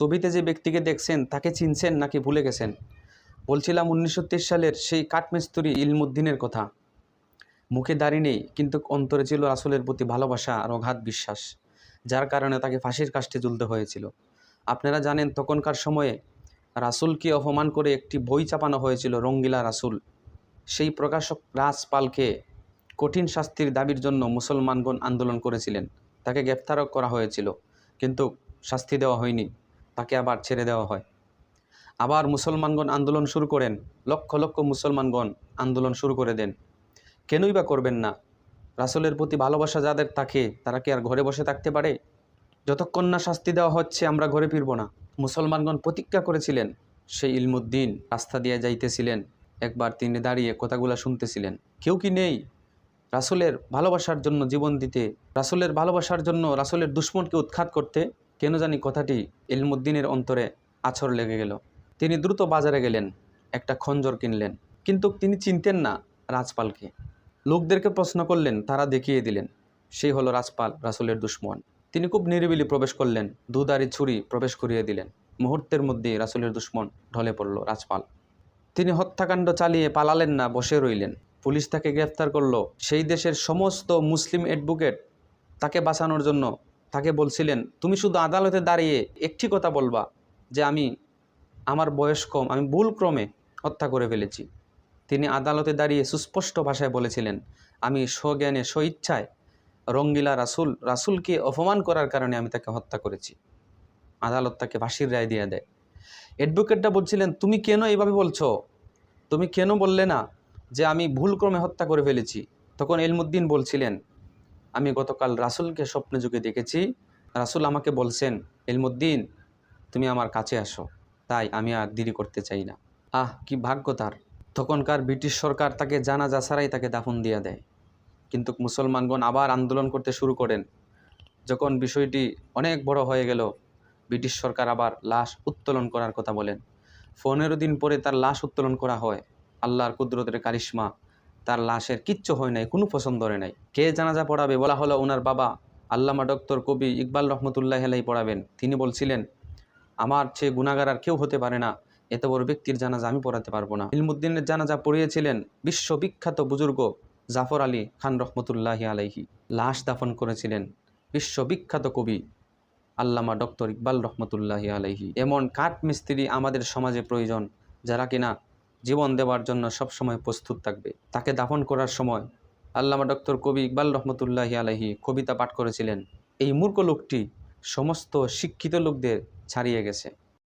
ছবিতে যে ব্যক্তিকে দেখছেন, তাকে চিনছেন নাকি ভুলে গেছেন? বলছিলাম উনিশশো তেইশ সালের সেই কাঠমিস্তুরি ইলমুদ্দিনের কথা। মুখে দাড়ি নেই, কিন্তু অন্তরে ছিল রাসুলের প্রতি ভালোবাসা আর অগাধ বিশ্বাস, যার কারণে তাকে ফাঁসির কাষ্টে ঝুলতে হয়েছিল। আপনারা জানেন, তখনকার সময়ে রাসুলকে অপমান করে একটি বই চাপানো হয়েছিল রঙ্গিলা রাসুল। সেই প্রকাশক রাজপালকে কঠিন শাস্তির দাবির জন্য মুসলমানগণ আন্দোলন করেছিলেন। তাকে গ্রেপ্তারও করা হয়েছিল, কিন্তু শাস্তি দেওয়া হয়নি। তাকে আবার ছেড়ে দেওয়া হয়। আবার মুসলমানগণ আন্দোলন শুরু করেন, লক্ষ লক্ষ মুসলমানগণ আন্দোলন শুরু করে দেন। কেনই বা করবেন না? রাসুলের প্রতি ভালোবাসা যাদের থাকে, তারা কি আর ঘরে বসে থাকতে পারে? যতক্ষণ না শাস্তি দেওয়া হচ্ছে, আমরা ঘরে ফিরব না। মুসলমানগণ প্রতিজ্ঞা করেছিলেন, সেই ইলমুদ্দিন রাস্তা দিয়ে যাইতেছিলেন। একবার তিনি দাঁড়িয়ে কথাগুলো শুনতেছিলেন। কেউ কি নেই? রাসুলের ভালোবাসার জন্য জীবন দিতে, রাসুলের ভালোবাসার জন্য রাসুলের দুশ্মনকে উৎখাত করতে? কেন জানি কথাটি ইলমুদ্দিনের অন্তরে আছর লেগে গেল। তিনি দ্রুত বাজারে গেলেন, একটা খঞ্জর কিনলেন। কিন্তু তিনি চিনতেন না রাজপালকে। লোকদেরকে প্রশ্ন করলেন, তারা দেখিয়ে দিলেন সেই হলো রাজপাল, রাসুলের দুশ্মন। তিনি খুব নিরিবিলি প্রবেশ করলেন দুদারি ছুরি প্রবেশ করিয়ে দিলেন। মুহূর্তের মধ্যেই রাসুলের দুশ্মন ঢলে পড়ল রাজপাল। তিনি হত্যাকাণ্ড চালিয়ে পালালেন না, বসে রইলেন। পুলিশ তাকে গ্রেফতার করল। সেই দেশের সমস্ত মুসলিম অ্যাডভোকেট তাকে বাঁচানোর জন্য তাকে বলছিলেন, তুমি শুধু আদালতে দাঁড়িয়ে একটি কথা বলবা যে আমি আমার বয়স কম, আমি ভুল ক্রমে হত্যা করে ফেলেছি। তিনি আদালতে দাঁড়িয়ে সুস্পষ্ট ভাষায় বলেছিলেন, আমি স্বজ্ঞানে, স্বইচ্ছায় রঙ্গিলা রাসুল, রাসুলকে অপমান করার কারণে আমি তাকে হত্যা করেছি। আদালত তাকে ফাঁসির রায় দিয়ে দেয়। অ্যাডভোকেটটা বলছিলেন, তুমি কেন এইভাবে বলছো? তুমি কেন বললে না যে আমি ভুলক্রমে হত্যা করে ফেলেছি? তখন এলমুদ্দিন বলছিলেন আমি গতকাল রাসুলকে স্বপ্নে যুগে দেখেছি। রাসুল আমাকে বলছেন, এলমুদ্দিন, তুমি আমার কাছে আসো। তাই আমি আর দেরি করতে চাই না। আহ, কি ভাগ্য তার। তখনকার ব্রিটিশ সরকার তাকে জানাজা ছাড়াই তাকে দাফন দিয়ে দেয়। কিন্তু মুসলমানগণ আবার আন্দোলন করতে শুরু করেন। যখন বিষয়টি অনেক বড় হয়ে গেল, ব্রিটিশ সরকার আবার লাশ উত্তোলন করার কথা বলেন। পনেরো দিন পরে তার লাশ উত্তোলন করা হয়। আল্লাহর কুদরতের কারিশ্মা তার লাশের কিচ্ছু হয় নাই, কোনো পছন্দ হয় নাই। কে জানাজা পড়াবে? বলা হলো ওনার বাবা, আল্লামা ডক্টর কবি ইকবাল রহমতুল্লাহ আলাই পড়াবেন। তিনি বলছিলেন, আমার সে গুণাগার আর কেউ হতে পারে না। এত বড় ব্যক্তির জানাজা আমি পড়াতে পারব না। ইলমুদ্দিনের জানাজা পড়িয়েছিলেন বিশ্ববিখ্যাত বুজুর্গ জাফর আলী খান রহমতুল্লাহি আলাইহি। লাশ দাফন করেছিলেন বিশ্ববিখ্যাত কবি আল্লামা ডক্টর ইকবাল রহমতুল্লাহি আলাইহি। এমন কাঠ মিস্ত্রি আমাদের সমাজে প্রয়োজন, যারা কিনা জীবন দেওয়ার জন্য সবসময় প্রস্তুত থাকবে। তাকে দাফন করার সময় আল্লামা ডক্টর কবি ইকবাল রহমতুল্লাহি আলহি কবিতা পাঠ করেছিলেন। এই মূর্খ লোকটি সমস্ত শিক্ষিত লোকদের ছাড়িয়ে গেছে।